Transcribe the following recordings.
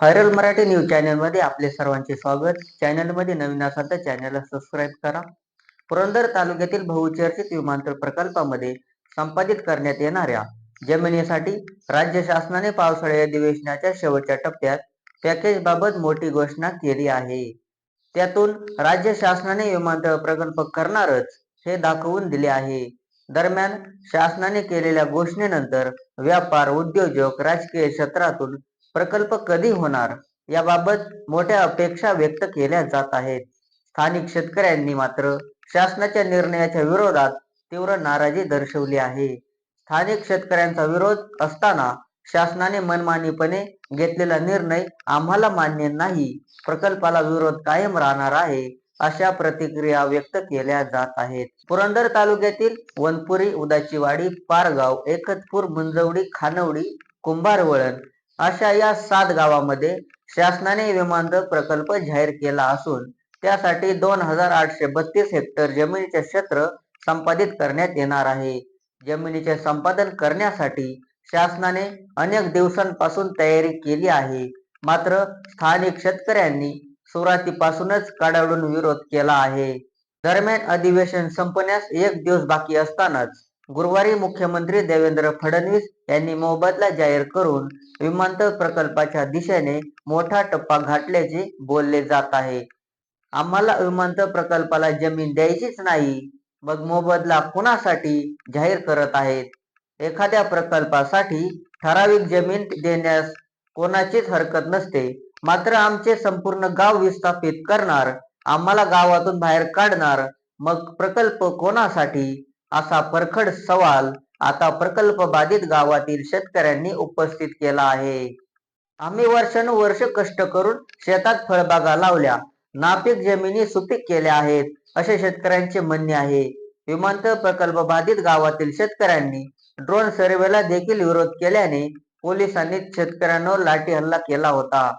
Viral Marathi news चॅनलमध्ये आपले सर्वांचे स्वागत. चॅनलमध्ये नवीन असाल तर चॅनलला सबस्क्राईब करा. पुरंदर तालुक्यातील बहुचर्चित विमानतळ प्रकल्पामध्ये संपादित करण्यात येणाऱ्या जमिनीसाठी राज्य शासनाने पावसाळी अधिवेशनाच्या शेवटच्या टप्प्यात पॅकेजबाबत मोठी घोषणा केली आहे. त्यातून राज्य शासनाने विमानतळ प्रकल्प करणारच हे दाखवून दिले आहे. दरम्यान शासनाने केलेल्या घोषणेनंतर व्यापार उद्योजक राजकीय क्षेत्रातून प्रकल्प कधी होणार याबाबत मोठ्या अपेक्षा व्यक्त केल्या जात आहेत. स्थानिक शेतकऱ्यांनी मात्र शासनाच्या निर्णयाच्या विरोधात तीव्र नाराजी दर्शवली आहे. स्थानिक शेतकऱ्यांचा विरोध असताना शासनाने मनमानीपणे घेतलेला निर्णय आम्हाला मान्य नाही. प्रकल्पाला विरोध कायम राहणार आहे अशा प्रतिक्रिया व्यक्त केल्या जात आहेत. पुरंदर तालुक्यातील वनपुरी उदाचीवाडी पारगाव एकतपूर मुंजवडी खानवडी कुंभारवळण अशा या सात गावामध्ये शासनाने विमानतळ प्रकल्प जाहीर केला असून त्यासाठी दोन हजार आठशे बत्तीस हेक्टर जमिनीचे क्षेत्र संपादित करण्यात येणार आहे. जमिनीचे संपादन करण्यासाठी शासनाने अनेक दिवसांपासून तयारी केली आहे. मात्र स्थानिक शेतकऱ्यांनी सुरुवातीपासूनच कडाडून विरोध केला आहे. दरम्यान अधिवेशन संपण्यास एक दिवस बाकी असतानाच गुरुवारी मुख्यमंत्री देवेंद्र फडणवीस यांनी मोबदला जाहीर करून विमानतळ प्रकल्पाच्या दिशेने मोठा टप्पा घातल्याचे बोलले जात आहे. आम्हाला विमानतळ प्रकल्पाला जमीन द्यायचीच नाही. मग मोबदला कुणासाठी जाहीर करत आहेत? एखाद्या प्रकल्पासाठी ठराविक जमीन देण्यास कोणाचीच हरकत नसते. मात्र आमचे संपूर्ण गाव विस्थापित करणार आम्हाला गावातून बाहेर काढणार मग प्रकल्प कोणासाठी? असा परखड सवाल आता प्रकल्प बाधित गावातील शेतकऱ्यांनी उपस्थित केला आहे. आम्ही वर्षानुवर्ष कष्ट करून शेतात फळबागा लावल्या नापीक जमिनी सुपीक केल्या आहेत असे शेतकऱ्यांचे म्हणणे आहे. विमानतळ प्रकल्प बाधित गावातील शेतकऱ्यांनी ड्रोन सर्वेला देखील विरोध केल्याने पोलिसांनी शेतकऱ्यांवर लाठी हल्ला केला होता.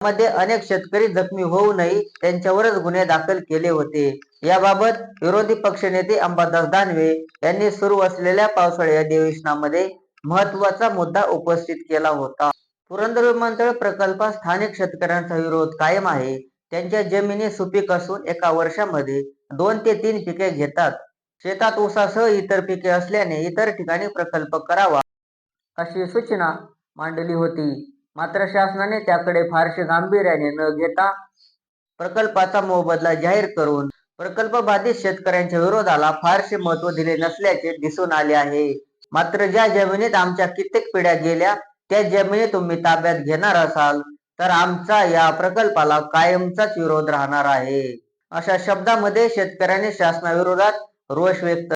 मध्ये अनेक शेतकरी जखमी होऊनही त्यांच्यावरच गुन्हे दाखल केले होते. याबाबत विरोधी पक्षनेते अंबादास दानवे यांनी सुरू असलेल्या पावसाळी अधिवेशनामध्ये महत्त्वाचा मुद्दा उपस्थित केला होता. पुरंदर विमानतळ प्रकल्पात स्थानिक शेतकऱ्यांचा विरोध कायम आहे. त्यांच्या जमिनी सुपीक असून एका वर्षामध्ये दोन ते तीन पिके घेतात. शेतात ऊसासह इतर पिके असल्याने इतर ठिकाणी प्रकल्प करावा अशी सूचना मांडली होती. मात्र शासनाने त्याकडे फारसे गांभीर्याने न घेता प्रकल्पाचा मोबदला जाहीर करून प्रकल्प बाधित शेतकऱ्यांच्या विरोधाला फारसे महत्त्व दिले नसल्याचे दिसून आले आहे. मात्र ज्या जमिनीत आमच्या कित्येक पिढ्या गेल्या त्या जमिनी तुम्ही ताब्यात घेणार असाल तर आमचा या प्रकल्पाला कायमचाच विरोध राहणार आहे. अशा शब्दामध्ये शेतकऱ्यांनी शासनाविरोधात रोष व्यक्त